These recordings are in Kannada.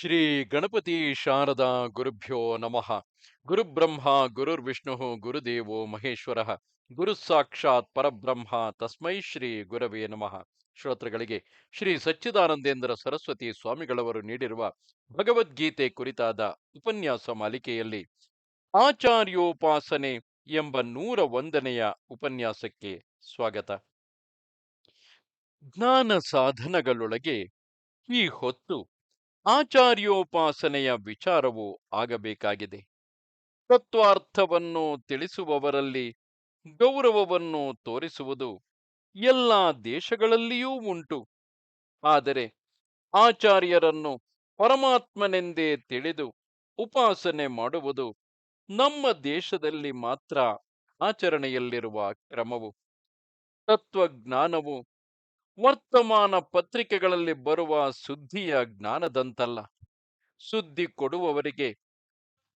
ಶ್ರೀ ಗಣಪತಿ ಶಾರದಾ ಗುರುಭ್ಯೋ ನಮಃ. ಗುರುಬ್ರಹ್ಮ, ಗುರುರ್ವಿಷ್ಣು, ಗುರುದೇವೋ ಮಹೇಶ್ವರ ಗುರು ಸಾಕ್ಷಾತ್ ಪರಬ್ರಹ್ಮ ತಸ್ಮೈ ಶ್ರೀ ಗುರವೇ ನಮಃ. ಶ್ರೋತೃಗಳಿಗೆ ಶ್ರೀ ಸಚ್ಚಿದಾನಂದೇಂದ್ರ ಸರಸ್ವತಿ ಸ್ವಾಮಿಗಳವರು ನೀಡಿರುವ ಭಗವದ್ಗೀತೆ ಕುರಿತಾದ ಉಪನ್ಯಾಸ ಮಾಲಿಕೆಯಲ್ಲಿ ಆಚಾರ್ಯೋಪಾಸನೆ ಎಂಬ ನೂರ ಒಂದನೆಯ ಉಪನ್ಯಾಸಕ್ಕೆ ಸ್ವಾಗತ. ಜ್ಞಾನ ಸಾಧನಗಳೊಳಗೆ ಈ ಹೊತ್ತು ಆಚಾರ್ಯೋಪಾಸನೆಯ ವಿಚಾರವು ಆಗಬೇಕಾಗಿದೆ. ತತ್ವಾರ್ಥವನ್ನು ತಿಳಿಸುವವರಲ್ಲಿ ಗೌರವವನ್ನು ತೋರಿಸುವುದು ಎಲ್ಲ ದೇಶಗಳಲ್ಲಿಯೂ ಉಂಟು. ಆದರೆ ಆಚಾರ್ಯರನ್ನು ಪರಮಾತ್ಮನೆಂದೇ ತಿಳಿದು ಉಪಾಸನೆ ಮಾಡುವುದು ನಮ್ಮ ದೇಶದಲ್ಲಿ ಮಾತ್ರ ಆಚರಣೆಯಲ್ಲಿರುವ ಕ್ರಮವು. ತತ್ವಜ್ಞಾನವು ವರ್ತಮಾನ ಪತ್ರಿಕೆಗಳಲ್ಲಿ ಬರುವ ಸುದ್ದಿಯ ಜ್ಞಾನದಂತಲ್ಲ. ಸುದ್ದಿ ಕೊಡುವವರಿಗೆ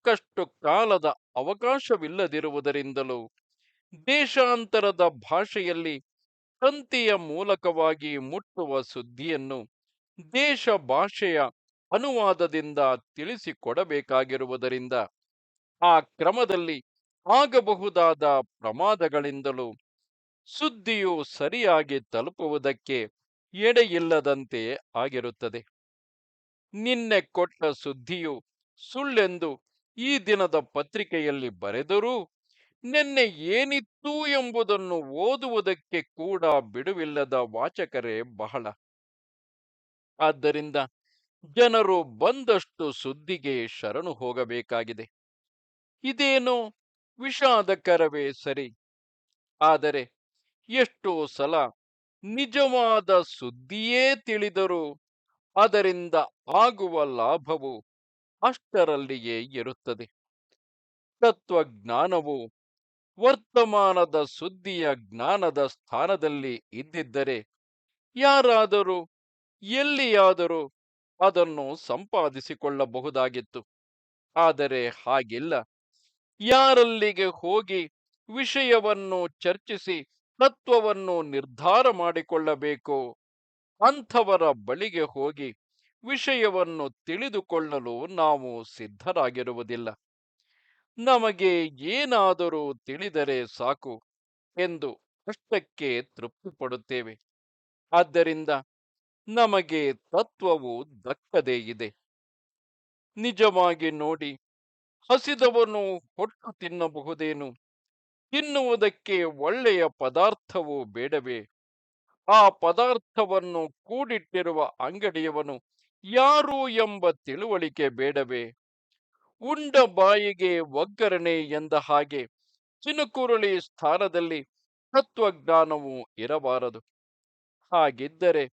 ಕಷ್ಟು ಕಾಲದ ಅವಕಾಶವಿಲ್ಲದಿರುವುದರಿಂದಲೂ ದೇಶಾಂತರದ ಭಾಷೆಯಲ್ಲಿ ತಂತಿಯ ಮೂಲಕವಾಗಿ ಮುಟ್ಟುವ ಸುದ್ದಿಯನ್ನು ದೇಶ ಭಾಷೆಯ ಅನುವಾದದಿಂದ ತಿಳಿಸಿಕೊಡಬೇಕಾಗಿರುವುದರಿಂದ ಆ ಕ್ರಮದಲ್ಲಿ ಆಗಬಹುದಾದ ಪ್ರಮಾದಗಳಿಂದಲೂ ಸುದ್ದಿಯು ಸರಿಯಾಗಿ ತಲುಪುವುದಕ್ಕೆ ಎಡೆಯಿಲ್ಲದಂತೆ ಆಗಿರುತ್ತದೆ. ನಿನ್ನೆ ಕೊಟ್ಟ ಸುದ್ದಿಯು ಸುಳ್ಳೆಂದು ಈ ದಿನದ ಪತ್ರಿಕೆಯಲ್ಲಿ ಬರೆದರೂ ನಿನ್ನೆ ಏನಿತ್ತು ಎಂಬುದನ್ನು ಓದುವುದಕ್ಕೆ ಕೂಡ ಬಿಡುವಿಲ್ಲದ ವಾಚಕರೇ ಬಹಳ. ಆದ್ದರಿಂದ ಜನರು ಬಂದಷ್ಟು ಸುದ್ದಿಗೆ ಶರಣು ಹೋಗಬೇಕಾಗಿದೆ. ಇದೇನೋ ವಿಷಾದಕರವೇ ಸರಿ. ಆದರೆ ಎಷ್ಟೋ ಸಲ ನಿಜವಾದ ಸುದ್ದಿಯೇ ತಿಳಿದರೂ ಅದರಿಂದ ಆಗುವ ಲಾಭವು ಅಷ್ಟರಲ್ಲಿಯೇ ಇರುತ್ತದೆ. ತತ್ವಜ್ಞಾನವು ವರ್ತಮಾನದ ಸುದ್ದಿಯ ಜ್ಞಾನದ ಸ್ಥಾನದಲ್ಲಿ ಇದ್ದಿದ್ದರೆ ಯಾರಾದರೂ, ಎಲ್ಲಿಯಾದರೂ ಅದನ್ನು ಸಂಪಾದಿಸಿಕೊಳ್ಳಬಹುದಾಗಿತ್ತು. ಆದರೆ ಹಾಗಿಲ್ಲ. ಯಾರಲ್ಲಿಗೆ ಹೋಗಿ ವಿಷಯವನ್ನು ಚರ್ಚಿಸಿ ತತ್ವವನ್ನು ನಿರ್ಧಾರ ಮಾಡಿಕೊಳ್ಳಬೇಕು. ಅಂಥವರ ಬಳಿಗೆ ಹೋಗಿ ವಿಷಯವನ್ನು ತಿಳಿದುಕೊಳ್ಳಲು ನಾವು ಸಿದ್ಧರಾಗಿರುವುದಿಲ್ಲ. ನಮಗೆ ಏನಾದರೂ ತಿಳಿದರೆ ಸಾಕು ಎಂದು ಅಷ್ಟಕ್ಕೆ ತೃಪ್ತಿಪಡುತ್ತೇವೆ. ಆದ್ದರಿಂದ ನಮಗೆ ತತ್ವವು ದಕ್ಕದೇ ಇದೆ. ನಿಜವಾಗಿ ನೋಡಿ, ಹಸಿದವನು ಹೊಟ್ಟು ತಿನ್ನಬಹುದೇನು? ತಿನ್ನುವುದಕ್ಕೆ ಒಳ್ಳೆಯ ಪದಾರ್ಥವು ಬೇಡವೇ? ಆ ಪದಾರ್ಥವನ್ನು ಕೂಡಿಟ್ಟಿರುವ ಅಂಗಡಿಯವನು ಯಾರು ಎಂಬ ತಿಳುವಳಿಕೆ ಬೇಡವೇ? ಉಂಡ ಬಾಯಿಗೆ ಒಗ್ಗರಣೆ ಎಂದ ಹಾಗೆ ಚಿನುಕುರುಳಿ ಸ್ಥಾನದಲ್ಲಿ ತತ್ವಜ್ಞಾನವು ಇರಬಾರದು. ಹಾಗಿದ್ದರೆ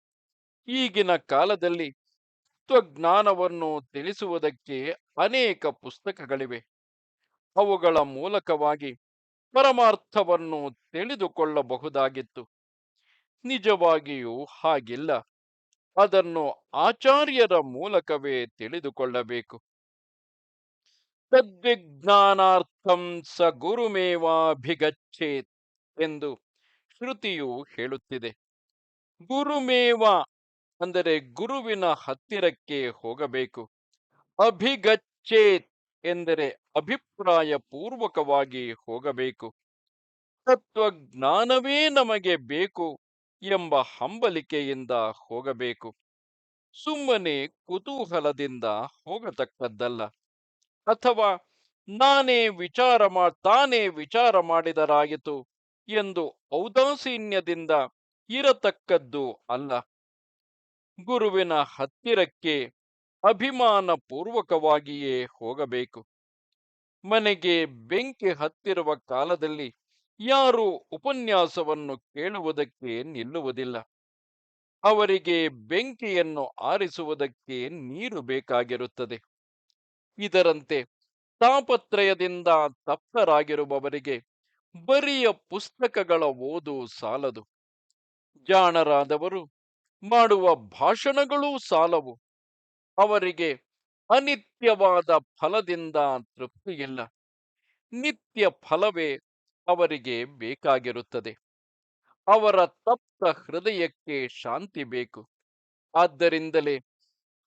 ಈಗಿನ ಕಾಲದಲ್ಲಿ ತತ್ವಜ್ಞಾನವನ್ನು ತಿಳಿಸುವುದಕ್ಕೆ ಅನೇಕ ಪುಸ್ತಕಗಳಿವೆ. ಅವುಗಳ ಮೂಲಕವಾಗಿ ಪರಮಾರ್ಥವನ್ನು ತಿಳಿದುಕೊಳ್ಳಬಹುದಾಗಿತ್ತು. ನಿಜವಾಗಿಯೂ ಹಾಗಿಲ್ಲ. ಅದನ್ನು ಆಚಾರ್ಯರ ಮೂಲಕವೇ ತಿಳಿದುಕೊಳ್ಳಬೇಕು. ತದ್ವಿಜ್ಞಾನಾರ್ಥಂ ಸ ಗುರುಮೇವಾಭಿಗಚ್ಚೇತ್ ಎಂದು ಶ್ರುತಿಯು ಹೇಳುತ್ತಿದೆ. ಗುರುಮೇವ ಅಂದರೆ ಗುರುವಿನ ಹತ್ತಿರಕ್ಕೆ ಹೋಗಬೇಕು. ಅಭಿಗಚ್ಚೇತ್ ಎಂದರೆ ಅಭಿಪ್ರಾಯ ಪೂರ್ವಕವಾಗಿ ಹೋಗಬೇಕು. ತತ್ವಜ್ಞಾನವೇ ನಮಗೆ ಬೇಕು ಎಂಬ ಹಂಬಲಿಕೆಯಿಂದ ಹೋಗಬೇಕು. ಸುಮ್ಮನೆ ಕುತೂಹಲದಿಂದ ಹೋಗತಕ್ಕದ್ದಲ್ಲ. ಅಥವಾ ನಾನೇ ವಿಚಾರ ಮಾ, ತಾನೇ ವಿಚಾರ ಮಾಡಿದರಾಯಿತು ಎಂದು ಔದಾಸೀನ್ಯದಿಂದ ಇರತಕ್ಕದ್ದು ಅಲ್ಲ. ಗುರುವಿನ ಹತ್ತಿರಕ್ಕೆ ಅಭಿಮಾನ ಪೂರ್ವಕವಾಗಿಯೇ ಹೋಗಬೇಕು. ಮನೆಗೆ ಬೆಂಕಿ ಹತ್ತಿರುವ ಕಾಲದಲ್ಲಿ ಯಾರು ಉಪನ್ಯಾಸವನ್ನು ಕೇಳುವುದಕ್ಕೆ ನಿಲ್ಲುವುದಿಲ್ಲ. ಅವರಿಗೆ ಬೆಂಕಿಯನ್ನು ಆರಿಸುವುದಕ್ಕೆ ನೀರು ಬೇಕಾಗಿರುತ್ತದೆ. ಇದರಂತೆ ತಾಪತ್ರಯದಿಂದ ತಪ್ತರಾಗಿರುವವರಿಗೆ ಬರಿಯ ಪುಸ್ತಕಗಳ ಓದು ಸಾಲದು. ಜಾಣರಾದವರು ಮಾಡುವ ಭಾಷಣಗಳೂ ಸಾಲವು. ಅವರಿಗೆ ಅನಿತ್ಯವಾದ ಫಲದಿಂದ ತೃಪ್ತಿಯಿಲ್ಲ. ನಿತ್ಯ ಫಲವೇ ಅವರಿಗೆ ಬೇಕಾಗಿರುತ್ತದೆ. ಅವರ ತಪ್ತ ಹೃದಯಕ್ಕೆ ಶಾಂತಿ ಬೇಕು. ಆದ್ದರಿಂದಲೇ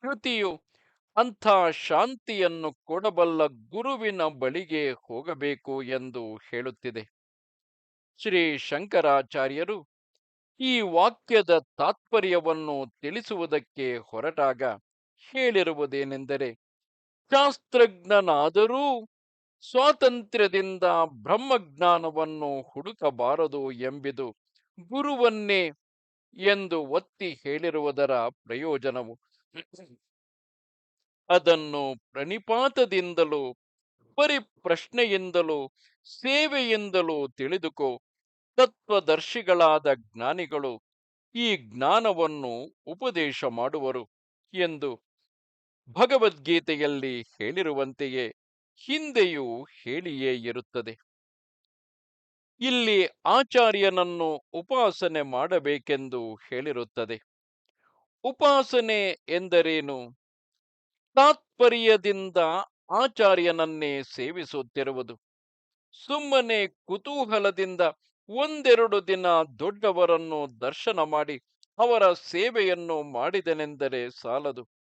ಕೃತಿಯು ಅಂಥ ಶಾಂತಿಯನ್ನು ಕೊಡಬಲ್ಲ ಗುರುವಿನ ಬಳಿಗೆ ಹೋಗಬೇಕು ಎಂದು ಹೇಳುತ್ತಿದೆ. ಶ್ರೀ ಶಂಕರಾಚಾರ್ಯರು ಈ ವಾಕ್ಯದ ತಾತ್ಪರ್ಯವನ್ನು ತಿಳಿಸುವುದಕ್ಕೆ ಹೊರಟಾಗ ಹೇಳಿರುವುದೇನೆಂದರೆ, ಶಾಸ್ತ್ರಜ್ಞನಾದರೂ ಸ್ವಾತಂತ್ರ್ಯದಿಂದ ಬ್ರಹ್ಮಜ್ಞಾನವನ್ನು ಹುಡುಕಬಾರದು ಎಂಬುದು ಗುರುವನ್ನೇ ಎಂದು ಒತ್ತಿ ಹೇಳಿರುವುದರ ಪ್ರಯೋಜನವು. ಅದನ್ನು ಪ್ರಣಿಪಾತದಿಂದಲೂ, ಪರಿಪ್ರಶ್ನೆಯಿಂದಲೂ, ಸೇವೆಯಿಂದಲೂ ತಿಳಿದುಕೋ, ತತ್ವದರ್ಶಿಗಳಾದ ಜ್ಞಾನಿಗಳು ಈ ಜ್ಞಾನವನ್ನು ಉಪದೇಶ ಮಾಡುವರು ಎಂದು ಭಗವದ್ಗೀತೆಯಲ್ಲಿ ಹೇಳಿರುವಂತೆಯೇ ಹಿಂದೆಯೂ ಹೇಳಿಯೇ ಇರುತ್ತದೆ. ಇಲ್ಲಿ ಆಚಾರ್ಯನನ್ನು ಉಪಾಸನೆ ಮಾಡಬೇಕೆಂದು ಹೇಳಿರುತ್ತದೆ. ಉಪಾಸನೆ ಎಂದರೇನು? ತಾತ್ಪರ್ಯದಿಂದ ಆಚಾರ್ಯನನ್ನೇ ಸೇವಿಸುತ್ತಿರುವುದು. ಸುಮ್ಮನೆ ಕುತೂಹಲದಿಂದ ಒಂದೆರಡು ದಿನ ದೊಡ್ಡವರನ್ನು ದರ್ಶನ ಮಾಡಿ ಅವರ ಸೇವೆಯನ್ನು ಮಾಡಿದನೆಂದರೆ ಸಾಲದು.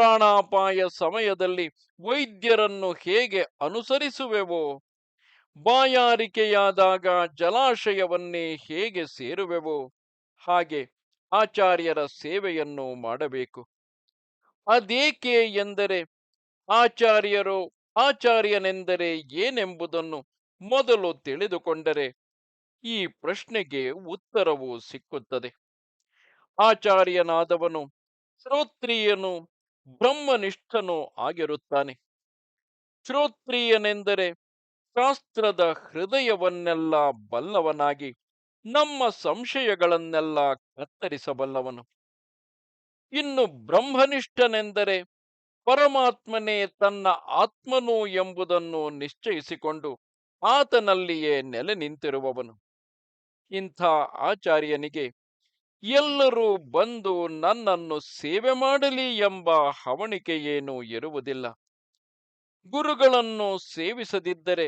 ಪ್ರಾಣಾಪಾಯ ಸಮಯದಲ್ಲಿ ವೈದ್ಯರನ್ನು ಹೇಗೆ ಅನುಸರಿಸುವೆವೋ, ಬಾಯಾರಿಕೆಯಾದಾಗ ಜಲಾಶಯವನ್ನೇ ಹೇಗೆ ಸೇರುವೆವೋ, ಹಾಗೆ ಆಚಾರ್ಯರ ಸೇವೆಯನ್ನು ಮಾಡಬೇಕು. ಅದೇಕೆ ಎಂದರೆ, ಆಚಾರ್ಯರು ಆಚಾರ್ಯನೆಂದರೆ ಏನೆಂಬುದನ್ನು ಮೊದಲು ತಿಳಿದುಕೊಂಡರೆ ಈ ಪ್ರಶ್ನೆಗೆ ಉತ್ತರವು ಸಿಕ್ಕುತ್ತದೆ. ಆಚಾರ್ಯನಾದವನು ಶ್ರೋತ್ರಿಯನು ಬ್ರಹ್ಮನಿಷ್ಠನು ಆಗಿರುತ್ತಾನೆ. ಶ್ರೋತ್ರಿಯನೆಂದರೆ ಶಾಸ್ತ್ರದ ಹೃದಯವನ್ನೆಲ್ಲ ಬಲ್ಲವನಾಗಿ ನಮ್ಮ ಸಂಶಯಗಳನ್ನೆಲ್ಲ ಕತ್ತರಿಸಬಲ್ಲವನು. ಇನ್ನು ಬ್ರಹ್ಮನಿಷ್ಠನೆಂದರೆ ಪರಮಾತ್ಮನೇ ತನ್ನ ಆತ್ಮನು ಎಂಬುದನ್ನು ನಿಶ್ಚಯಿಸಿಕೊಂಡು ಆತನಲ್ಲಿಯೇ ನೆಲೆ ನಿಂತಿರುವವನು. ಇಂಥ ಆಚಾರ್ಯನಿಗೆ ಎಲ್ಲರೂ ಬಂದು ನನ್ನನ್ನು ಸೇವೆ ಮಾಡಲಿ ಎಂಬ ಹವಣಿಕೆಯೇನೂ ಇರುವುದಿಲ್ಲ ಗುರುಗಳನ್ನು ಸೇವಿಸದಿದ್ದರೆ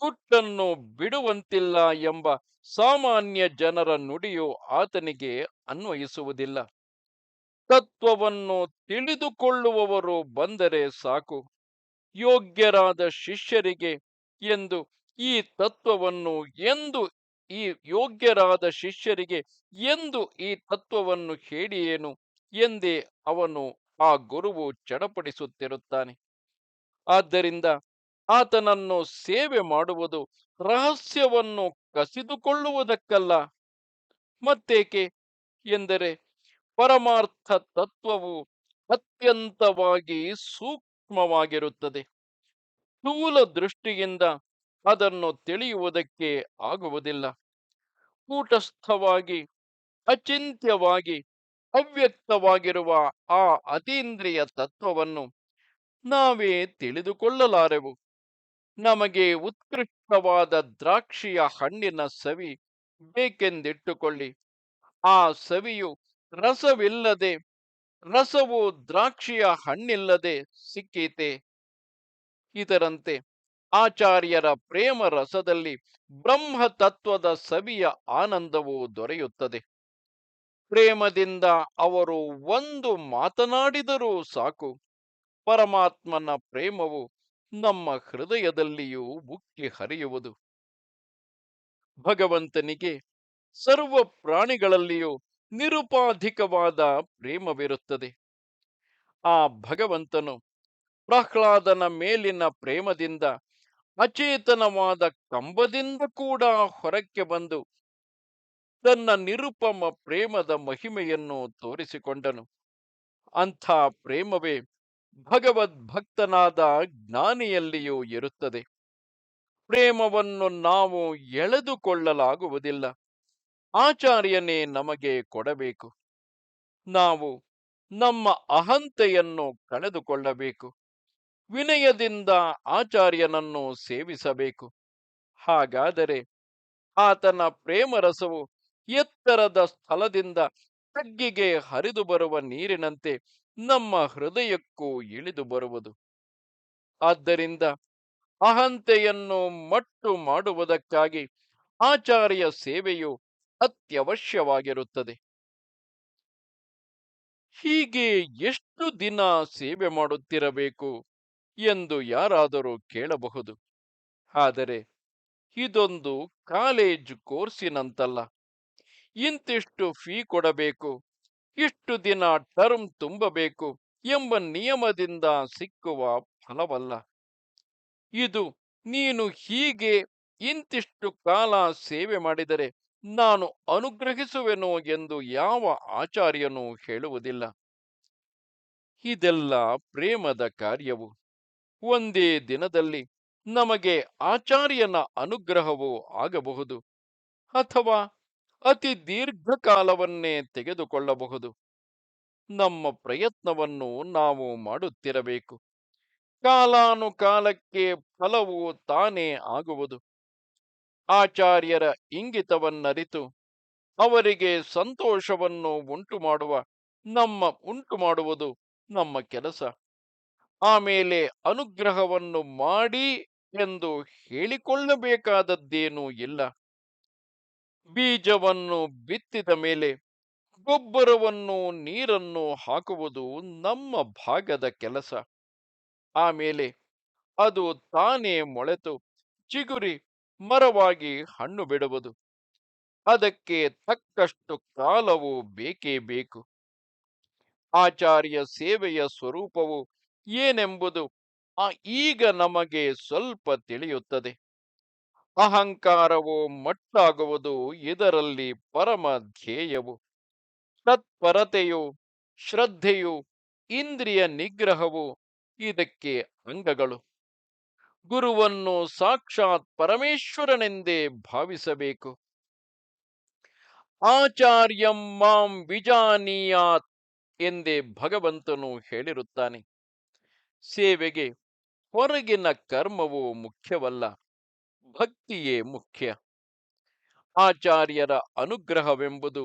ಗುಟ್ಟನ್ನು ಬಿಡುವಂತಿಲ್ಲ ಎಂಬ ಸಾಮಾನ್ಯ ಜನರ ನುಡಿಯು ಆತನಿಗೆ ಅನ್ವಯಿಸುವುದಿಲ್ಲ. ತತ್ವವನ್ನು ತಿಳಿದುಕೊಳ್ಳುವವರು ಬಂದರೆ ಸಾಕು. ಯೋಗ್ಯರಾದ ಶಿಷ್ಯರಿಗೆ ಎಂದು ಈ ತತ್ವವನ್ನು ಎಂದು ಈ ಯೋಗ್ಯರಾದ ಶಿಷ್ಯರಿಗೆ ಎಂದು ಈ ತತ್ವವನ್ನು ಹೇಳಿಯೇನು ಎಂದೇ ಅವನು ಆ ಗುರುವು ಚಡಪಡಿಸುತ್ತಿರುತ್ತಾನೆ. ಆದ್ದರಿಂದ ಆತನನ್ನು ಸೇವೆ ಮಾಡುವುದು ರಹಸ್ಯವನ್ನು ಕಸಿದುಕೊಳ್ಳುವುದಕ್ಕಲ್ಲ. ಮತ್ತೇಕೆ? ಎಂದರೆ ಪರಮಾರ್ಥ ತತ್ವವು ಅತ್ಯಂತವಾಗಿ ಸೂಕ್ಷ್ಮವಾಗಿರುತ್ತದೆ. ಸ್ಥೂಲ ದೃಷ್ಟಿಯಿಂದ ಅದನ್ನು ತಿಳಿಯುವುದಕ್ಕೆ ಆಗುವುದಿಲ್ಲ. ಕೂಟಸ್ಥವಾಗಿ, ಅಚಿಂತ್ಯವಾಗಿ, ಅವ್ಯಕ್ತವಾಗಿರುವ ಆ ಅತೀಂದ್ರಿಯ ತತ್ವವನ್ನು ನಾವೇ ತಿಳಿದುಕೊಳ್ಳಲಾರೆವು. ನಮಗೆ ಉತ್ಕೃಷ್ಟವಾದ ದ್ರಾಕ್ಷಿಯ ಹಣ್ಣಿನ ಸವಿ ಬೇಕೆಂದಿಟ್ಟುಕೊಳ್ಳಿ. ಆ ಸವಿಯು ರಸವಿಲ್ಲದೆ, ರಸವು ದ್ರಾಕ್ಷಿಯ ಹಣ್ಣಿಲ್ಲದೆ ಸಿಕ್ಕೀತೆ. ಇದರಂತೆ ಆಚಾರ್ಯರ ಪ್ರೇಮ ರಸದಲ್ಲಿ ಬ್ರಹ್ಮ ತತ್ವದ ಸವಿಯ ಆನಂದವು ದೊರೆಯುತ್ತದೆ. ಪ್ರೇಮದಿಂದ ಅವರು ಒಂದು ಮಾತನಾಡಿದರೂ ಸಾಕು. ಪರಮಾತ್ಮನ ಪ್ರೇಮವು ನಮ್ಮ ಹೃದಯದಲ್ಲಿಯೂ ಉಕ್ಕಿ ಹರಿಯುವುದು. ಭಗವಂತನಿಗೆ ಸರ್ವ ಪ್ರಾಣಿಗಳಲ್ಲಿಯೂ ನಿರುಪಾಧಿಕವಾದ ಪ್ರೇಮವಿರುತ್ತದೆ. ಆ ಭಗವಂತನು ಪ್ರಹ್ಲಾದನ ಮೇಲಿನ ಪ್ರೇಮದಿಂದ ಅಚೇತನವಾದ ಕಂಬದಿಂದ ಕೂಡ ಹೊರಕ್ಕೆ ಬಂದು ತನ್ನ ನಿರುಪಮ ಪ್ರೇಮದ ಮಹಿಮೆಯನ್ನು ತೋರಿಸಿಕೊಂಡನು. ಅಂಥ ಪ್ರೇಮವೇ ಭಗವದ್ಭಕ್ತನಾದ ಜ್ಞಾನಿಯಲ್ಲಿಯೂ ಇರುತ್ತದೆ. ಪ್ರೇಮವನ್ನು ನಾವು ಎಳೆದುಕೊಳ್ಳಲಾಗುವುದಿಲ್ಲ. ಆಚಾರ್ಯನೇ ನಮಗೆ ಕೊಡಬೇಕು. ನಾವು ನಮ್ಮ ಅಹಂತೆಯನ್ನು ಕಳೆದುಕೊಳ್ಳಬೇಕು. ವಿನಯದಿಂದ ಆಚಾರ್ಯನನ್ನು ಸೇವಿಸಬೇಕು. ಹಾಗಾದರೆ ಆತನ ಪ್ರೇಮರಸವು ಎತ್ತರದ ಸ್ಥಳದಿಂದ ತಗ್ಗಿಗೆ ಹರಿದು ಬರುವ ನೀರಿನಂತೆ ನಮ್ಮ ಹೃದಯಕ್ಕೂ ಇಳಿದು ಬರುವುದು. ಆದ್ದರಿಂದ ಅಹಂತೆಯನ್ನು ಮಟ್ಟು ಮಾಡುವುದಕ್ಕಾಗಿ ಆಚಾರ್ಯ ಸೇವೆಯು ಅತ್ಯವಶ್ಯವಾಗಿರುತ್ತದೆ. ಹೀಗೆ ಎಷ್ಟು ದಿನ ಸೇವೆ ಮಾಡುತ್ತಿರಬೇಕು? ಎಂದು ಯಾರಾದರೂ ಕೇಳಬಹುದು. ಆದರೆ ಇದೊಂದು ಕಾಲೇಜ್ ಕೋರ್ಸಿನಂತಲ್ಲ. ಇಂತಿಷ್ಟು ಫೀ ಕೊಡಬೇಕು, ಇಷ್ಟು ದಿನ ಟರ್ಮ್ ತುಂಬಬೇಕು ಎಂಬ ನಿಯಮದಿಂದ ಸಿಕ್ಕುವ ಫಲವಲ್ಲ. ಇದು ನೀನು ಹೀಗೆ ಇಂತಿಷ್ಟು ಕಾಲ ಸೇವೆ ಮಾಡಿದರೆ ನಾನು ಅನುಗ್ರಹಿಸುವೆನು ಎಂದು ಯಾವ ಆಚಾರ್ಯನೂ ಹೇಳುವುದಿಲ್ಲ. ಇದೆಲ್ಲ ಪ್ರೇಮದ ಕಾರ್ಯವು. ಒಂದೇ ದಿನದಲ್ಲಿ ನಮಗೆ ಆಚಾರ್ಯನ ಅನುಗ್ರಹವೂ ಆಗಬಹುದು ಅಥವಾ ಅತಿ ದೀರ್ಘಕಾಲವನ್ನೇ ತೆಗೆದುಕೊಳ್ಳಬಹುದು. ನಮ್ಮ ಪ್ರಯತ್ನವನ್ನು ನಾವು ಮಾಡುತ್ತಿರಬೇಕು. ಕಾಲಾನುಕಾಲಕ್ಕೆ ಫಲವು ತಾನೇ ಆಗುವುದು. ಆಚಾರ್ಯರ ಇಂಗಿತವನ್ನರಿತು ಅವರಿಗೆ ಸಂತೋಷವನ್ನು ಉಂಟು ಮಾಡುವ ನಮ್ಮ ಉಂಟು ಮಾಡುವುದು ನಮ್ಮ ಕೆಲಸ. ಆಮೇಲೆ ಅನುಗ್ರಹವನ್ನು ಮಾಡಿ ಎಂದು ಹೇಳಿಕೊಳ್ಳಬೇಕಾದದ್ದೇನೂ ಇಲ್ಲ. ಬೀಜವನ್ನು ಬಿತ್ತಿದ ಮೇಲೆ ಗೊಬ್ಬರವನ್ನು ನೀರನ್ನು ಹಾಕುವುದು ನಮ್ಮ ಭಾಗದ ಕೆಲಸ. ಆಮೇಲೆ ಅದು ತಾನೇ ಮೊಳೆತು, ಚಿಗುರಿ ಮರವಾಗಿ ಹಣ್ಣು ಬಿಡುವುದು. ಅದಕ್ಕೆ ತಕ್ಕಷ್ಟು ಕಾಲವು ಬೇಕೇ ಬೇಕು. ಆಚಾರ್ಯ ಸೇವೆಯ ಸ್ವರೂಪವು ಏನೆಂಬುದು ಆ ಈಗ ನಮಗೆ ಸ್ವಲ್ಪ ತಿಳಿಯುತ್ತದೆ. ಅಹಂಕಾರವು ಮಟ್ಟಾಗುವುದು ಇದರಲ್ಲಿ ಪರಮ ಧ್ಯೇಯವು. ತತ್ಪರತೆಯು, ಶ್ರದ್ಧೆಯು, ಇಂದ್ರಿಯ ನಿಗ್ರಹವು ಇದಕ್ಕೆ ಅಂಗಗಳು. ಗುರುವನ್ನು ಸಾಕ್ಷಾತ್ ಪರಮೇಶ್ವರನೆಂದೇ ಭಾವಿಸಬೇಕು. ಆಚಾರ್ಯಂ ಮಾಂ ವಿಜಾನೀಯಾತ್ ಎಂದೇ ಭಗವಂತನು ಹೇಳಿರುತ್ತಾನೆ. ಸೇವೆಗೆ ಹೊರಗಿನ ಕರ್ಮವು ಮುಖ್ಯವಲ್ಲ, ಭಕ್ತಿಯೇ ಮುಖ್ಯ. ಆಚಾರ್ಯರ ಅನುಗ್ರಹವೆಂಬುದು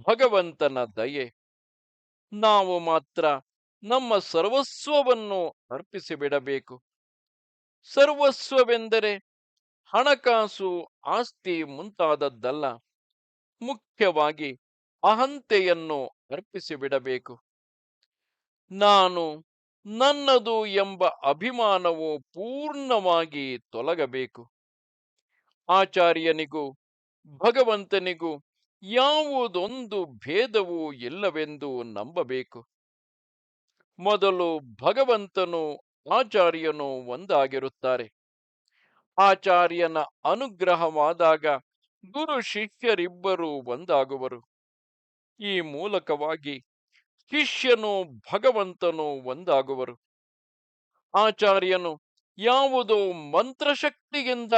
ಭಗವಂತನ ದಯೆ. ನಾವು ಮಾತ್ರ ನಮ್ಮ ಸರ್ವಸ್ವವನ್ನು ಅರ್ಪಿಸಿಬಿಡಬೇಕು. ಸರ್ವಸ್ವವೆಂದರೆ ಹಣಕಾಸು, ಆಸ್ತಿ ಮುಂತಾದದ್ದಲ್ಲ, ಮುಖ್ಯವಾಗಿ ಅಹಂತೆಯನ್ನು ಅರ್ಪಿಸಿಬಿಡಬೇಕು. ನಾನು ನನ್ನದು ಎಂಬ ಅಭಿಮಾನವು ಪೂರ್ಣವಾಗಿ ತೊಲಗಬೇಕು. ಆಚಾರ್ಯನಿಗೂ ಭಗವಂತನಿಗೂ ಯಾವುದೊಂದು ಭೇದವೂ ಇಲ್ಲವೆಂದು ನಂಬಬೇಕು. ಮೊದಲು ಭಗವಂತನು ಆಚಾರ್ಯನು ಒಂದಾಗಿರುತ್ತಾರೆ. ಆಚಾರ್ಯನ ಅನುಗ್ರಹವಾದಾಗ ಗುರು ಶಿಷ್ಯರಿಬ್ಬರೂ ಒಂದಾಗುವರು. ಈ ಮೂಲಕವಾಗಿ ಶಿಷ್ಯನು ಭಗವಂತನು ಒಂದಾಗುವರು. ಆಚಾರ್ಯನು, ಯಾವುದೋ ಮಂತ್ರಶಕ್ತಿಯಿಂದ,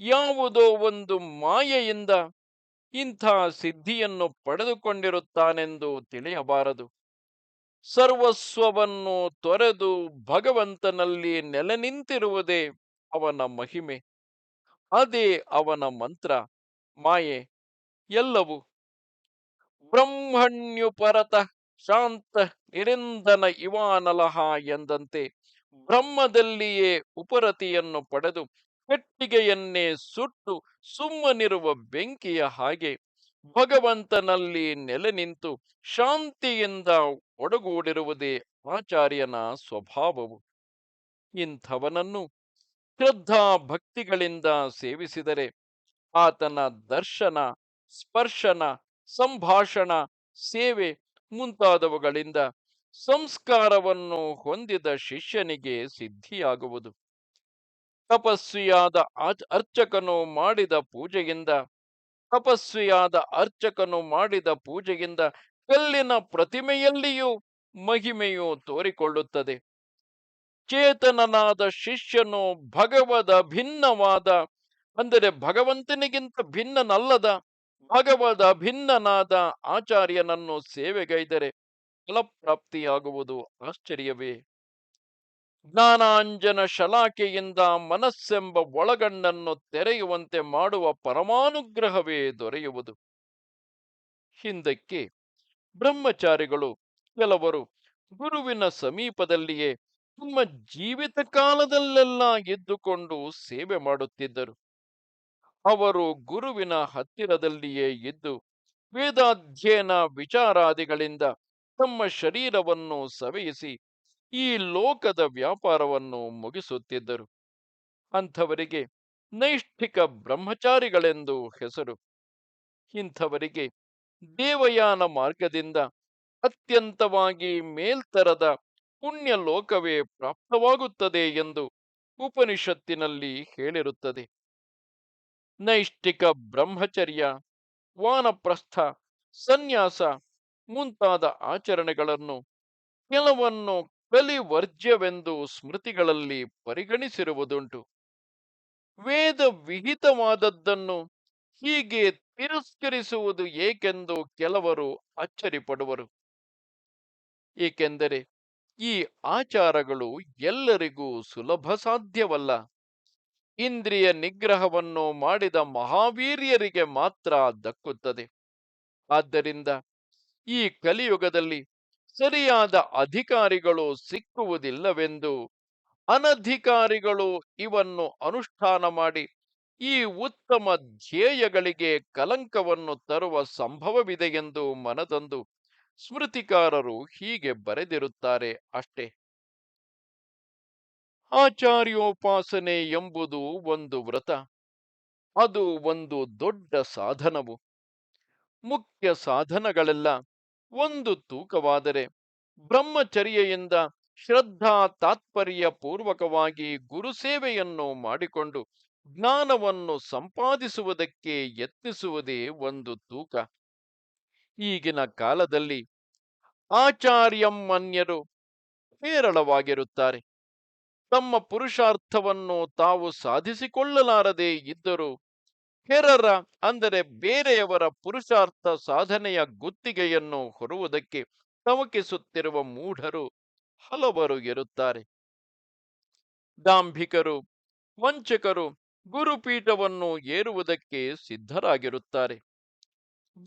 ಯಾವುದೋ ಒಂದು ಮಾಯೆಯಿಂದ, ಇಂಥ ಸಿದ್ಧಿಯನ್ನು ಪಡೆದುಕೊಂಡಿರುತ್ತಾನೆಂದು ತಿಳಿಯಬಾರದು. ಸರ್ವಸ್ವವನ್ನು ತೊರೆದು ಭಗವಂತನಲ್ಲಿ ನೆಲೆ ನಿಂತಿರುವುದೇ ಅವನ ಮಹಿಮೆ. ಅದೇ ಅವನ ಮಂತ್ರ, ಮಾಯೆ, ಎಲ್ಲವೂ ಬ್ರಹ್ಮಣ್ಯುಪರತ ಶಾಂತ ನಿರಂದನ ಇವಾನಲಹ ಎಂದಂತೆ ಬ್ರಹ್ಮದಲ್ಲಿಯೇ ಉಪರತಿಯನ್ನು ಪಡೆದು ಪೆಟ್ಟಿಗೆಯನ್ನೇ ಸುಟ್ಟು ಸುಮ್ಮನಿರುವ ಬೆಂಕಿಯ ಹಾಗೆ ಭಗವಂತನಲ್ಲಿ ನೆಲೆ ನಿಂತು ಶಾಂತಿಯಿಂದ ಒಡಗೂಡಿರುವುದೇ ಆಚಾರ್ಯನ ಸ್ವಭಾವವು. ಇಂಥವನನ್ನು ಶ್ರದ್ಧಾ ಭಕ್ತಿಗಳಿಂದ ಸೇವಿಸಿದರೆ ಆತನ ದರ್ಶನ, ಸ್ಪರ್ಶನ, ಸಂಭಾಷಣ, ಸೇವೆ ಮುಂತಾದವುಗಳಿಂದ ಸಂಸ್ಕಾರವನ್ನು ಹೊಂದಿದ ಶಿಷ್ಯನಿಗೆ ಸಿದ್ಧಿಯಾಗುವುದು. ತಪಸ್ವಿಯಾದ ಅರ್ಚಕನು ಮಾಡಿದ ಪೂಜೆಯಿಂದ, ತಪಸ್ವಿಯಾದ ಅರ್ಚಕನು ಮಾಡಿದ ಪೂಜೆಯಿಂದ ಕಲ್ಲಿನ ಪ್ರತಿಮೆಯಲ್ಲಿಯೂ ಮಹಿಮೆಯು ತೋರಿಕೊಳ್ಳುತ್ತದೆ. ಚೇತನನಾದ ಶಿಷ್ಯನು ಭಗವದ ಭಿನ್ನವಾದ, ಅಂದರೆ ಭಗವಂತನಿಗಿಂತ ಭಿನ್ನನಲ್ಲದ ಭಗವದ ಭಿನ್ನನಾದ ಆಚಾರ್ಯನನ್ನು ಸೇವೆಗೈದರೆ ಫಲಪ್ರಾಪ್ತಿಯಾಗುವುದು ಆಶ್ಚರ್ಯವೇ. ಜ್ಞಾನಾಂಜನ ಶಲಾಕೆಯಿಂದ ಮನಸ್ಸೆಂಬ ಒಳಗಣ್ಣನ್ನು ತೆರೆಯುವಂತೆ ಮಾಡುವ ಪರಮಾನುಗ್ರಹವೇ ದೊರೆಯುವುದು. ಹಿಂದಕ್ಕೆ ಬ್ರಹ್ಮಚಾರಿಗಳು ಕೆಲವರು ಗುರುವಿನ ಸಮೀಪದಲ್ಲಿಯೇ ತಮ್ಮ ಜೀವಿತ ಕಾಲದಲ್ಲೆಲ್ಲ ಎದ್ದುಕೊಂಡು ಸೇವೆ ಮಾಡುತ್ತಿದ್ದರು. ಅವರು ಗುರುವಿನ ಹತ್ತಿರದಲ್ಲಿಯೇ ಇದ್ದು, ವೇದಾಧ್ಯಯನ ವಿಚಾರಾದಿಗಳಿಂದ ತಮ್ಮ ಶರೀರವನ್ನು ಸವೆಯಿಸಿ ಈ ಲೋಕದ ವ್ಯಾಪಾರವನ್ನು ಮುಗಿಸುತ್ತಿದ್ದರು. ಅಂಥವರಿಗೆ ನೈಷ್ಠಿಕ ಬ್ರಹ್ಮಚಾರಿಗಳೆಂದು ಹೆಸರು. ಇಂಥವರಿಗೆ ದೇವಯಾನ ಮಾರ್ಗದಿಂದ ಅತ್ಯಂತವಾಗಿ ಮೇಲ್ತರದ ಪುಣ್ಯ ಲೋಕವೇ ಪ್ರಾಪ್ತವಾಗುತ್ತದೆ ಎಂದು ಉಪನಿಷತ್ತಿನಲ್ಲಿ ಹೇಳಿರುತ್ತದೆ. ನೈಷ್ಠಿಕ ಬ್ರಹ್ಮಚರ್ಯ, ವಾನಪ್ರಸ್ಥ, ಸನ್ಯಾಸ ಮುಂತಾದ ಆಚರಣೆಗಳನ್ನು ಕೆಲವನ್ನು ಕಲಿವರ್ಜ್ಯವೆಂದು ಸ್ಮೃತಿಗಳಲ್ಲಿ ಪರಿಗಣಿಸಿರುವುದುಂಟು. ವೇದ ವಿಹಿತವಾದದ್ದನ್ನು ಹೀಗೆ ತಿರಸ್ಕರಿಸುವುದು ಏಕೆಂದು ಕೆಲವರು ಅಚ್ಚರಿಪಡುವರು. ಏಕೆಂದರೆ ಈ ಆಚಾರಗಳು ಎಲ್ಲರಿಗೂ ಸುಲಭ ಸಾಧ್ಯವಲ್ಲ ಇಂದ್ರಿಯ ನಿಗ್ರಹವನ್ನು ಮಾಡಿದ ಮಹಾವೀರ್ಯರಿಗೆ ಮಾತ್ರ ದಕ್ಕುತ್ತದೆ. ಆದ್ದರಿಂದ ಈ ಕಲಿಯುಗದಲ್ಲಿ ಸರಿಯಾದ ಅಧಿಕಾರಿಗಳು ಸಿಕ್ಕುವುದಿಲ್ಲವೆಂದು ಅನಧಿಕಾರಿಗಳು ಇವನ್ನು ಅನುಷ್ಠಾನ ಮಾಡಿ ಈ ಉತ್ತಮ ಧ್ಯೇಯಗಳಿಗೆ ಕಲಂಕವನ್ನು ತರುವ ಸಂಭವವಿದೆ ಎಂದು ಮನದಂದು ಸ್ಮೃತಿಕಾರರು ಹೀಗೆ ಬರೆದಿರುತ್ತಾರೆ ಅಷ್ಟೇ. ಆಚಾರ್ಯೋಪಾಸನೆ ಎಂಬುದು ಒಂದು ವ್ರತ. ಅದು ಒಂದು ದೊಡ್ಡ ಸಾಧನವು. ಮುಖ್ಯ ಸಾಧನಗಳೆಲ್ಲ ಒಂದು ತೂಕವಾದರೆ ಬ್ರಹ್ಮಚರ್ಯೆಯಿಂದ ಶ್ರದ್ಧಾ ತಾತ್ಪರ್ಯ ಪೂರ್ವಕವಾಗಿ ಗುರುಸೇವೆಯನ್ನು ಮಾಡಿಕೊಂಡು ಜ್ಞಾನವನ್ನು ಸಂಪಾದಿಸುವುದಕ್ಕೆ ಯತ್ನಿಸುವುದೇ ಒಂದು ತೂಕ. ಈಗಿನ ಕಾಲದಲ್ಲಿ ಆಚಾರ್ಯಮ್ಮನ್ಯರು ಹೇರಳವಾಗಿರುತ್ತಾರೆ. ತಮ್ಮ ಪುರುಷಾರ್ಥವನ್ನು ತಾವು ಸಾಧಿಸಿಕೊಳ್ಳಲಾರದೆ ಇದ್ದರೂ ಹೆರರ, ಅಂದರೆ ಬೇರೆಯವರ ಪುರುಷಾರ್ಥ ಸಾಧನೆಯ ಗುತ್ತಿಗೆಯನ್ನು ಹೊರುವುದಕ್ಕೆ ತವಕಿಸುತ್ತಿರುವ ಮೂಢರು ಹಲವರು ಇರುತ್ತಾರೆ. ದಾಂಭಿಕರು, ವಂಚಕರು ಗುರುಪೀಠವನ್ನು ಏರುವುದಕ್ಕೆ ಸಿದ್ಧರಾಗಿರುತ್ತಾರೆ.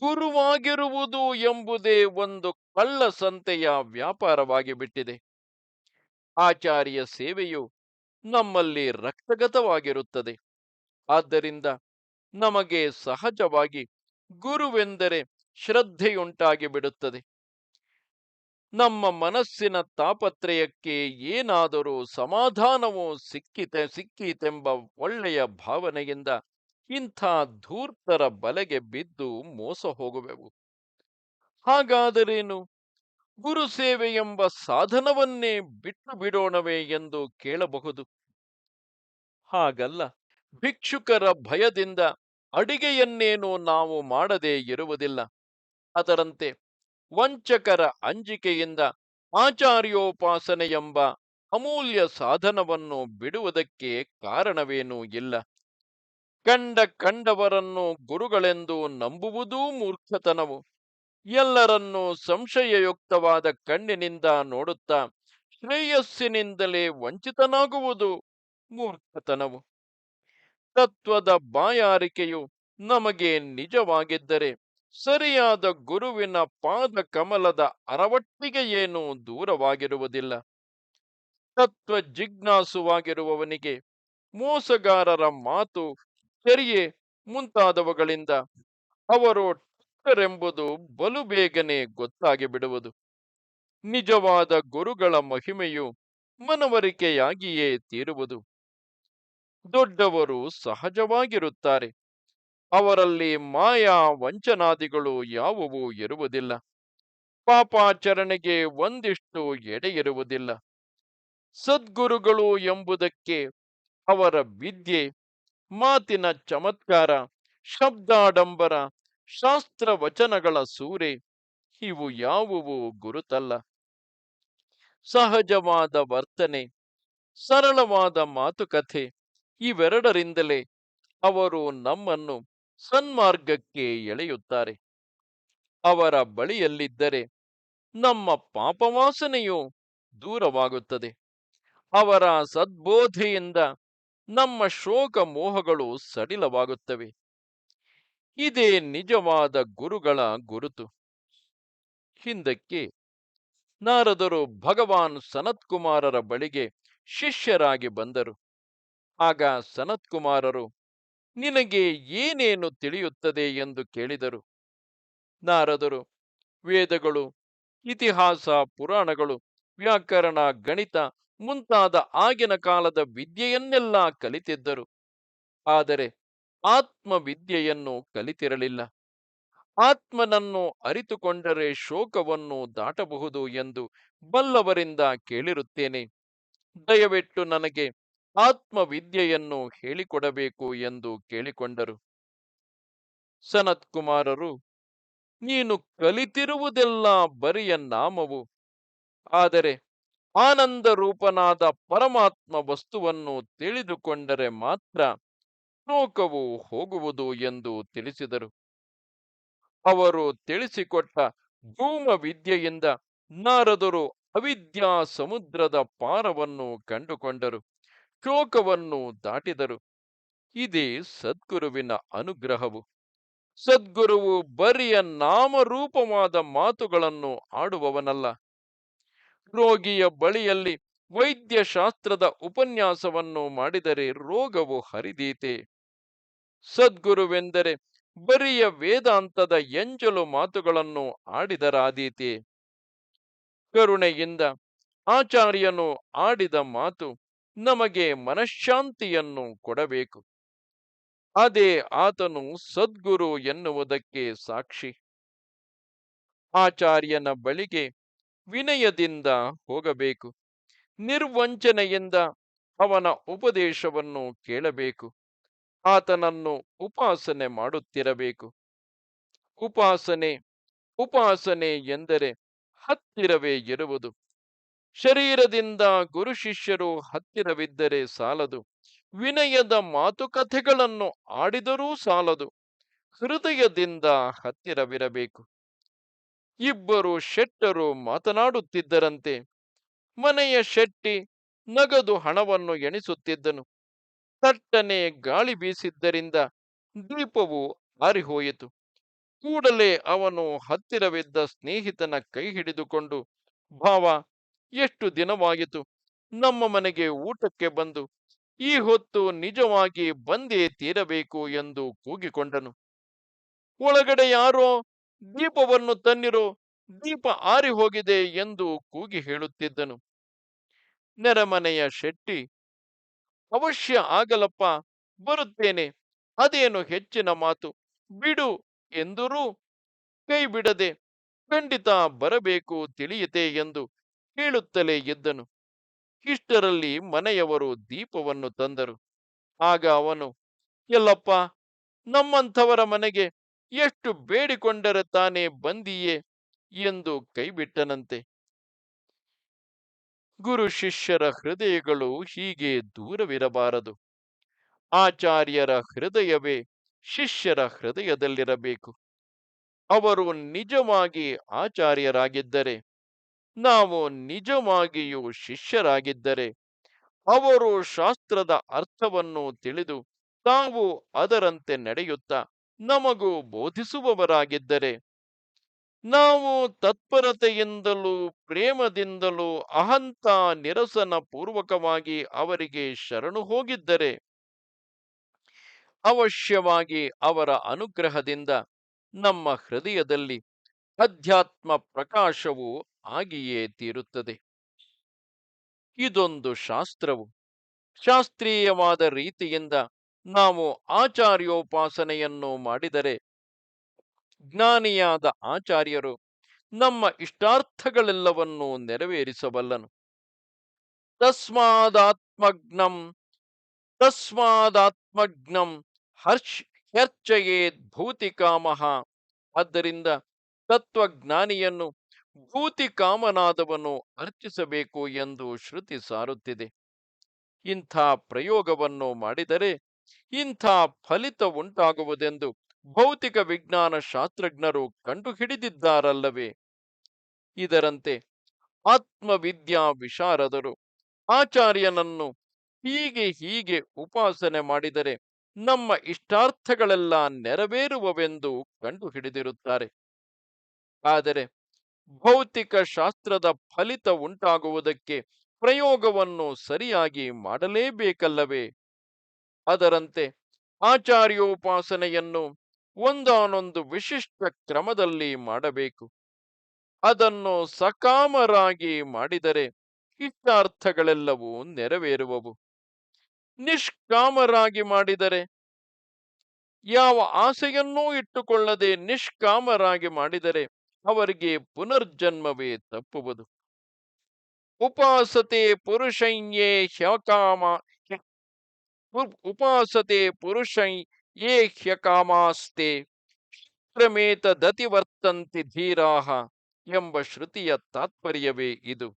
ಗುರುವಾಗಿರುವುದು ಎಂಬುದೇ ಒಂದು ಕಳ್ಳಸಂತೆಯ ವ್ಯಾಪಾರವಾಗಿ ಬಿಟ್ಟಿದೆ ಆಚಾರ್ಯ ಸೇವೆಯು ನಮ್ಮಲ್ಲಿ ರಕ್ತಗತವಾಗಿರುತ್ತದೆ. ಆದ್ದರಿಂದ ನಮಗೆ ಸಹಜವಾಗಿ ಗುರುವೆಂದರೆ ಶ್ರದ್ಧೆಯುಂಟಾಗಿ ಬಿಡುತ್ತದೆ ನಮ್ಮ ಮನಸ್ಸಿನ ತಾಪತ್ರಯಕ್ಕೆ ಏನಾದರೂ ಸಮಾಧಾನವೂ ಸಿಕ್ಕಿತೆ, ಸಿಕ್ಕೀತೆಂಬ ಒಳ್ಳೆಯ ಭಾವನೆಯಿಂದ ಇಂಥ ಧೂರ್ತರ ಬಲೆಗೆ ಬಿದ್ದು ಮೋಸ ಹೋಗುವೆವು ಹಾಗಾದರೇನು? ಗುರು ಸೇವೆ ಎಂಬ ಸಾಧನವನ್ನೇ ಬಿಟ್ಟು ಬಿಡೋಣವೇ ಎಂದು ಕೇಳಬಹುದು. ಹಾಗಲ್ಲ, ಭಿಕ್ಷುಕರ ಭಯದಿಂದ ಅಡಿಗೆಯನ್ನೇನು ನಾವು ಮಾಡದೇ ಇರುವುದಿಲ್ಲ. ಅದರಂತೆ ವಂಚಕರ ಅಂಜಿಕೆಯಿಂದ ಆಚಾರ್ಯೋಪಾಸನೆ ಎಂಬ ಅಮೂಲ್ಯ ಸಾಧನವನ್ನು ಬಿಡುವುದಕ್ಕೆ ಕಾರಣವೇನೂ ಇಲ್ಲ. ಕಂಡ ಕಂಡವರನ್ನು ಗುರುಗಳೆಂದು ನಂಬುವುದೂ ಮೂರ್ಖತನವು. ಎಲ್ಲರನ್ನೂ ಸಂಶಯಯುಕ್ತವಾದ ಕಣ್ಣಿನಿಂದ ನೋಡುತ್ತಾ ಶ್ರೇಯಸ್ಸಿನಿಂದಲೇ ವಂಚಿತನಾಗುವುದು ಮೂರ್ಖತನವು. ತತ್ವದ ಬಾಯಾರಿಕೆಯು ನಮಗೆ ನಿಜವಾಗಿದ್ದರೆ ಸರಿಯಾದ ಗುರುವಿನ ಪಾದ ಕಮಲದ ಅರವಟ್ಟಿಗೆ ಏನೂ ದೂರವಾಗಿರುವುದಿಲ್ಲ. ತತ್ವ ಜಿಜ್ಞಾಸುವಾಗಿರುವವನಿಗೆ ಮೋಸಗಾರರ ಮಾತು ಚರ್ಯೆ ಮುಂತಾದವುಗಳಿಂದ ಅವರು ಎಂಬುದು ಬಲು ಬೇಗನೆ ಗೊತ್ತಾಗಿ ಬಿಡುವುದು ನಿಜವಾದ ಗುರುಗಳ ಮಹಿಮೆಯು ಮನವರಿಕೆಯಾಗಿಯೇ ತೀರುವುದು. ದೊಡ್ಡವರು ಸಹಜವಾಗಿರುತ್ತಾರೆ. ಅವರಲ್ಲಿ ಮಾಯಾ ವಂಚನಾದಿಗಳು ಯಾವುವು ಇರುವುದಿಲ್ಲ. ಪಾಪಾಚರಣೆಗೆ ಒಂದಿಷ್ಟು ಎಡೆ ಇರುವುದಿಲ್ಲ ಸದ್ಗುರುಗಳು ಎಂಬುದಕ್ಕೆ ಅವರ ವಿದ್ಯೆ, ಮಾತಿನ ಚಮತ್ಕಾರ, ಶಬ್ದಾಡಂಬರ ಶಾಸ್ತ್ರ ವಚನಗಳ ಸೂರೆ, ಇವು ಯಾವುವು ಗುರುತಲ್ಲ. ಸಹಜವಾದ ವರ್ತನೆ, ಸರಳವಾದ ಮಾತುಕತೆ, ಇವೆರಡರಿಂದಲೇ ಅವರು ನಮ್ಮನ್ನು ಸನ್ಮಾರ್ಗಕ್ಕೆ ಎಳೆಯುತ್ತಾರೆ. ಅವರ ಬಳಿಯಲ್ಲಿದ್ದರೆ ನಮ್ಮ ಪಾಪವಾಸನೆಯು ದೂರವಾಗುತ್ತದೆ. ಅವರ ಸದ್ಬೋಧೆಯಿಂದ ನಮ್ಮ ಶೋಕ ಮೋಹಗಳು ಸಡಿಲವಾಗುತ್ತವೆ. ಇದೇ ನಿಜವಾದ ಗುರುಗಳ ಗುರುತು. ಹಿಂದಕ್ಕೆ ನಾರದರು ಭಗವಾನ್ ಸನತ್ಕುಮಾರರ ಬಳಿಗೆ ಶಿಷ್ಯರಾಗಿ ಬಂದರು. ಆಗ ಸನತ್ಕುಮಾರರು, ನಿನಗೆ ಏನೇನು ತಿಳಿಯುತ್ತದೆ? ಎಂದು ಕೇಳಿದರು. ನಾರದರು, ವೇದಗಳು, ಇತಿಹಾಸ, ಪುರಾಣಗಳು, ವ್ಯಾಕರಣ, ಗಣಿತ ಮುಂತಾದ ಆಗಿನ ಕಾಲದ ವಿದ್ಯೆಯನ್ನೆಲ್ಲ ಕಲಿತಿದ್ದರು. ಆದರೆ ಆತ್ಮವಿದ್ಯೆಯನ್ನು ಕಲಿತಿರಲಿಲ್ಲ. ಆತ್ಮನನ್ನು ಅರಿತುಕೊಂಡರೆ ಶೋಕವನ್ನು ದಾಟಬಹುದು ಎಂದು ಬಲ್ಲವರಿಂದ ಕೇಳಿರುತ್ತೇನೆ. ದಯವಿಟ್ಟು ನನಗೆ ಆತ್ಮವಿದ್ಯೆಯನ್ನು ಹೇಳಿಕೊಡಬೇಕು ಎಂದು ಕೇಳಿಕೊಂಡರು. ಸನತ್ ಕುಮಾರರು ನೀನು ಕಲಿತಿರುವುದೆಲ್ಲ ಬರಿಯ ನಾಮವು. ಆದರೆ ಆನಂದ ರೂಪನಾದ ಪರಮಾತ್ಮ ವಸ್ತುವನ್ನು ತಿಳಿದುಕೊಂಡರೆ ಮಾತ್ರ ಶೋಕವು ಹೋಗುವುದು ಎಂದು ತಿಳಿಸಿದರು. ಅವರು ತಿಳಿಸಿಕೊಟ್ಟ ಧೂಮ ವಿದ್ಯೆಯಿಂದ ನಾರದರು ಅವಿದ್ಯಾ ಸಮುದ್ರದ ಪಾರವನ್ನು ಕಂಡುಕೊಂಡರು, ಶೋಕವನ್ನು ದಾಟಿದರು. ಇದೇ ಸದ್ಗುರುವಿನ ಅನುಗ್ರಹವು. ಸದ್ಗುರುವು ಬರಿಯ ನಾಮರೂಪವಾದ ಮಾತುಗಳನ್ನು ಆಡುವವನಲ್ಲ. ರೋಗಿಯ ಬಳಿಯಲ್ಲಿ ವೈದ್ಯಶಾಸ್ತ್ರದ ಉಪನ್ಯಾಸವನ್ನು ಮಾಡಿದರೆ ರೋಗವು ಹರಿದೀತೆ. ಸದ್ಗುರುವೆಂದರೆ ಬರಿಯ ವೇದಾಂತದ ಎಂಜಲು ಮಾತುಗಳನ್ನು ಆಡಿದರಾದೀತೆ. ಕರುಣೆಯಿಂದ ಆಚಾರ್ಯನು ಆಡಿದ ಮಾತು ನಮಗೆ ಮನಃಶಾಂತಿಯನ್ನು ಕೊಡಬೇಕು. ಅದೇ ಆತನು ಸದ್ಗುರು ಎನ್ನುವುದಕ್ಕೆ ಸಾಕ್ಷಿ. ಆಚಾರ್ಯನ ಬಳಿಗೆ ವಿನಯದಿಂದ ಹೋಗಬೇಕು. ನಿರ್ವಂಚನೆಯಿಂದ ಅವನ ಉಪದೇಶವನ್ನು ಕೇಳಬೇಕು. ಆತನನ್ನು ಉಪಾಸನೆ ಮಾಡುತ್ತಿರಬೇಕು. ಉಪಾಸನೆ ಉಪಾಸನೆ ಎಂದರೆ ಹತ್ತಿರವೇ ಇರುವುದು. ಶರೀರದಿಂದ ಗುರು ಶಿಷ್ಯರು ಹತ್ತಿರವಿದ್ದರೆ ಸಾಲದು. ವಿನಯದ ಮಾತುಕಥೆಗಳನ್ನು ಆಡಿದರೂ ಸಾಲದು. ಹೃದಯದಿಂದ ಹತ್ತಿರವಿರಬೇಕು. ಇಬ್ಬರು ಶೆಟ್ಟರು ಮಾತನಾಡುತ್ತಿದ್ದರಂತೆ ಮನೆಯ ಶೆಟ್ಟಿ ನಗದು ಹಣವನ್ನು ಎಣಿಸುತ್ತಿದ್ದನು. ತಟ್ಟನೆ ಗಾಳಿ ಬೀಸಿದ್ದರಿಂದ ದೀಪವು ಹಾರಿಹೋಯಿತು ಕೂಡಲೇ ಅವನು ಹತ್ತಿರವಿದ್ದ ಸ್ನೇಹಿತನ ಕೈ ಹಿಡಿದುಕೊಂಡು ಭಾವ ಎಷ್ಟು ದಿನವಾಯಿತು? ನಮ್ಮ ಮನೆಗೆ ಊಟಕ್ಕೆ ಬಂದು, ಈ ಹೊತ್ತು ನಿಜವಾಗಿ ಬಂದೇ ತೀರಬೇಕು ಎಂದು ಕೂಗಿಕೊಂಡನು. ಒಳಗಡೆ ಯಾರೋ ದೀಪವನ್ನು ತನ್ನಿರೋ ದೀಪ ಆರಿ ಹೋಗಿದೆ ಎಂದು ಕೂಗಿ ಹೇಳುತ್ತಿದ್ದನು. ನೆರೆಮನೆಯ ಶೆಟ್ಟಿ, ಅವಶ್ಯ ಆಗಲಪ್ಪ, ಬರುತ್ತೇನೆ. ಅದೇನು ಹೆಚ್ಚಿನ ಮಾತು. ಬಿಡು ಎಂದರೂ ಕೈ ಬಿಡದೆ ಖಂಡಿತ ಬರಬೇಕು ತಿಳಿಯಿತೆ ಎಂದು ಹೇಳುತ್ತಲೇ ಇದ್ದನು. ಇಷ್ಟರಲ್ಲಿ ಮನೆಯವರು ದೀಪವನ್ನು ತಂದರು. ಆಗ ಅವನು, ಎಲ್ಲಪ್ಪ, ನಮ್ಮಂಥವರ ಮನೆಗೆ ಎಷ್ಟು ಬೇಡಿಕೊಂಡರೆ ತಾನೇ ಬಂದಿಯೇ? ಎಂದು ಕೈಬಿಟ್ಟನಂತೆ. ಗುರು ಶಿಷ್ಯರ ಹೃದಯಗಳು ಹೀಗೆ ದೂರವಿರಬಾರದು. ಆಚಾರ್ಯರ ಹೃದಯವೇ ಶಿಷ್ಯರ ಹೃದಯದಲ್ಲಿರಬೇಕು. ಅವರು ನಿಜವಾಗಿ ಆಚಾರ್ಯರಾಗಿದ್ದರೆ, ನಾವು ನಿಜವಾಗಿಯೂ ಶಿಷ್ಯರಾಗಿದ್ದರೆ, ಅವರು ಶಾಸ್ತ್ರದ ಅರ್ಥವನ್ನು ತಿಳಿದು ತಾವು ಅದರಂತೆ ನಡೆಯುತ್ತಾ ನಮಗೂ ಬೋಧಿಸುವವರಾಗಿದ್ದರೆ ನಾವು ತತ್ಪರತೆಯಿಂದಲೂ, ಪ್ರೇಮದಿಂದಲೂ, ಅಹಂತ ನಿರಸನ ಪೂರ್ವಕವಾಗಿ ಅವರಿಗೆ ಶರಣು ಹೋಗಿದ್ದರೆ, ಅವಶ್ಯವಾಗಿ ಅವರ ಅನುಗ್ರಹದಿಂದ ನಮ್ಮ ಹೃದಯದಲ್ಲಿ ಅಧ್ಯಾತ್ಮ ಪ್ರಕಾಶವು ಆಗಿಯೇ ತೀರುತ್ತದೆ. ಇದೊಂದು ಶಾಸ್ತ್ರವು. ಶಾಸ್ತ್ರೀಯವಾದ ರೀತಿಯಿಂದ ನಾವು ಆಚಾರ್ಯೋಪಾಸನೆಯನ್ನು ಮಾಡಿದರೆ ಜ್ಞಾನಿಯಾದ ಆಚಾರ್ಯರು ನಮ್ಮ ಇಷ್ಟಾರ್ಥಗಳೆಲ್ಲವನ್ನೂ ನೆರವೇರಿಸಬಲ್ಲನು. ತಸ್ಮಾದಾತ್ಮಜ್ಞಂ ತಸ್ಮಾದಾತ್ಮಜ್ಞಂ ಹರ್ಷ್ ಹರ್ಚಯೇದ್ ಭೂತಿಕಾಮಹ ಆದ್ದರಿಂದ ತತ್ವಜ್ಞಾನಿಯನ್ನು ಭೂತಿಕಾಮನಾದವನು ಅರ್ಚಿಸಬೇಕು ಎಂದು ಶ್ರುತಿ ಸಾರುತ್ತಿದೆ. ಇಂಥ ಪ್ರಯೋಗವನ್ನು ಮಾಡಿದರೆ ಇಂಥ ಫಲಿತ ಉಂಟಾಗುವುದೆಂದು ಭೌತಿಕ ವಿಜ್ಞಾನ ಶಾಸ್ತ್ರಜ್ಞರು ಕಂಡುಹಿಡಿದಿದ್ದಾರಲ್ಲವೇ? ಇದರಂತೆ ಆತ್ಮವಿದ್ಯಾ ವಿಶಾರದರು. ಆಚಾರ್ಯನನ್ನು ಹೀಗೆ ಹೀಗೆ ಉಪಾಸನೆ ಮಾಡಿದರೆ ನಮ್ಮ ಇಷ್ಟಾರ್ಥಗಳೆಲ್ಲ ನೆರವೇರುವವೆಂದು ಕಂಡುಹಿಡಿದಿರುತ್ತಾರೆ. ಆದರೆ ಭೌತಿಕ ಶಾಸ್ತ್ರದ ಫಲಿತ ಉಂಟಾಗುವುದಕ್ಕೆ ಪ್ರಯೋಗವನ್ನು ಸರಿಯಾಗಿ ಮಾಡಲೇಬೇಕಲ್ಲವೇ? ಅದರಂತೆ ಆಚಾರ್ಯೋಪಾಸನೆಯನ್ನು ಒಂದಾನೊಂದು ವಿಶಿಷ್ಟ ಕ್ರಮದಲ್ಲಿ ಮಾಡಬೇಕು. ಅದನ್ನು ಸಕಾಮರಾಗಿ ಮಾಡಿದರೆ ಇಷ್ಟಾರ್ಥಗಳೆಲ್ಲವೂ ನೆರವೇರುವವು. ನಿಷ್ಕಾಮರಾಗಿ ಮಾಡಿದರೆ ಯಾವ ಆಸೆಯನ್ನೂ ಇಟ್ಟುಕೊಳ್ಳದೆ ನಿಷ್ಕಾಮರಾಗಿ ಮಾಡಿದರೆ ಅವರಿಗೆ ಪುನರ್ಜನ್ಮವೇ ತಪ್ಪುವುದು. ಉಪಾಸತೆ ಪುರುಷಯ್ಯೇ ಶವಕಾಮ. ಉಪಾಸತೆ ಪುರುಷೈ ಯೇ ಹ್ಯಕಾಮಾಸ್ತೆ ದತಿ ಧೀರಾಹ ಎಂಬ ಶ್ರುತಿಯ ತಾತ್ಪರ್ಯವೇ ಇದು.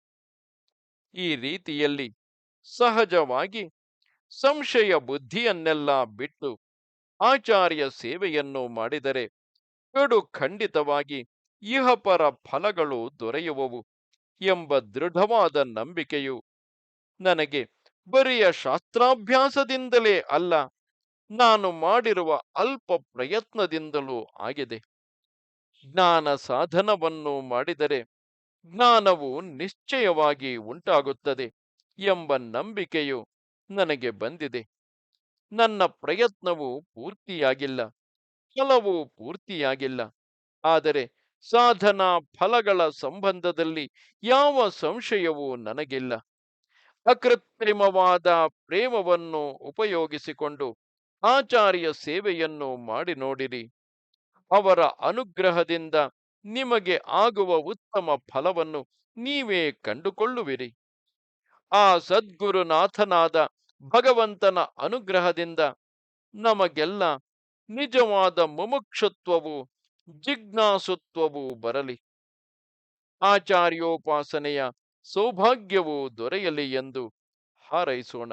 ಈ ರೀತಿಯಲ್ಲಿ ಸಹಜವಾಗಿ ಸಂಶಯ ಬುದ್ಧಿಯನ್ನೆಲ್ಲ ಬಿಟ್ಟು ಆಚಾರ್ಯ ಸೇವೆಯನ್ನು ಮಾಡಿದರೆ ಕಡು ಖಂಡಿತವಾಗಿ ಇಹಪರ ಫಲಗಳು ದೊರೆಯುವವು ಎಂಬ ದೃಢವಾದ ನಂಬಿಕೆಯು ನನಗೆ ಬರಿಯ ಶಾಸ್ತ್ರಾಭ್ಯಾಸದಿಂದಲೇ ಅಲ್ಲ ನಾನು ಮಾಡಿರುವ ಅಲ್ಪ ಪ್ರಯತ್ನದಿಂದಲೂ ಆಗಿದೆ. ಜ್ಞಾನ ಸಾಧನವನ್ನು ಮಾಡಿದರೆ ಜ್ಞಾನವು ನಿಶ್ಚಯವಾಗಿ ಉಂಟಾಗುತ್ತದೆ ಎಂಬ ನಂಬಿಕೆಯು ನನಗೆ ಬಂದಿದೆ. ನನ್ನ ಪ್ರಯತ್ನವು ಪೂರ್ತಿಯಾಗಿಲ್ಲ, ಫಲವು ಪೂರ್ತಿಯಾಗಿಲ್ಲ. ಆದರೆ ಸಾಧನಾ ಫಲಗಳ ಸಂಬಂಧದಲ್ಲಿ ಯಾವ ಸಂಶಯವೂ ನನಗಿಲ್ಲ. ಅಕೃತ್ರಿಮವಾದ ಪ್ರೇಮವನ್ನು ಉಪಯೋಗಿಸಿಕೊಂಡು ಆಚಾರ್ಯ ಸೇವೆಯನ್ನು ಮಾಡಿ ನೋಡಿರಿ. ಅವರ ಅನುಗ್ರಹದಿಂದ ನಿಮಗೆ ಆಗುವ ಉತ್ತಮ ಫಲವನ್ನು ನೀವೇ ಕಂಡುಕೊಳ್ಳುವಿರಿ. ಆ ಸದ್ಗುರುನಾಥನಾದ ಭಗವಂತನ ಅನುಗ್ರಹದಿಂದ ನಮಗೆಲ್ಲ ನಿಜವಾದ ಮುಮುಕ್ಷತ್ವವು, ಜಿಜ್ಞಾಸುತ್ವವು ಬರಲಿ. ಆಚಾರ್ಯೋಪಾಸನೆಯ ಸೌಭಾಗ್ಯವು ದೊರೆಯಲಿ ಎಂದು ಹಾರೈಸೋಣ.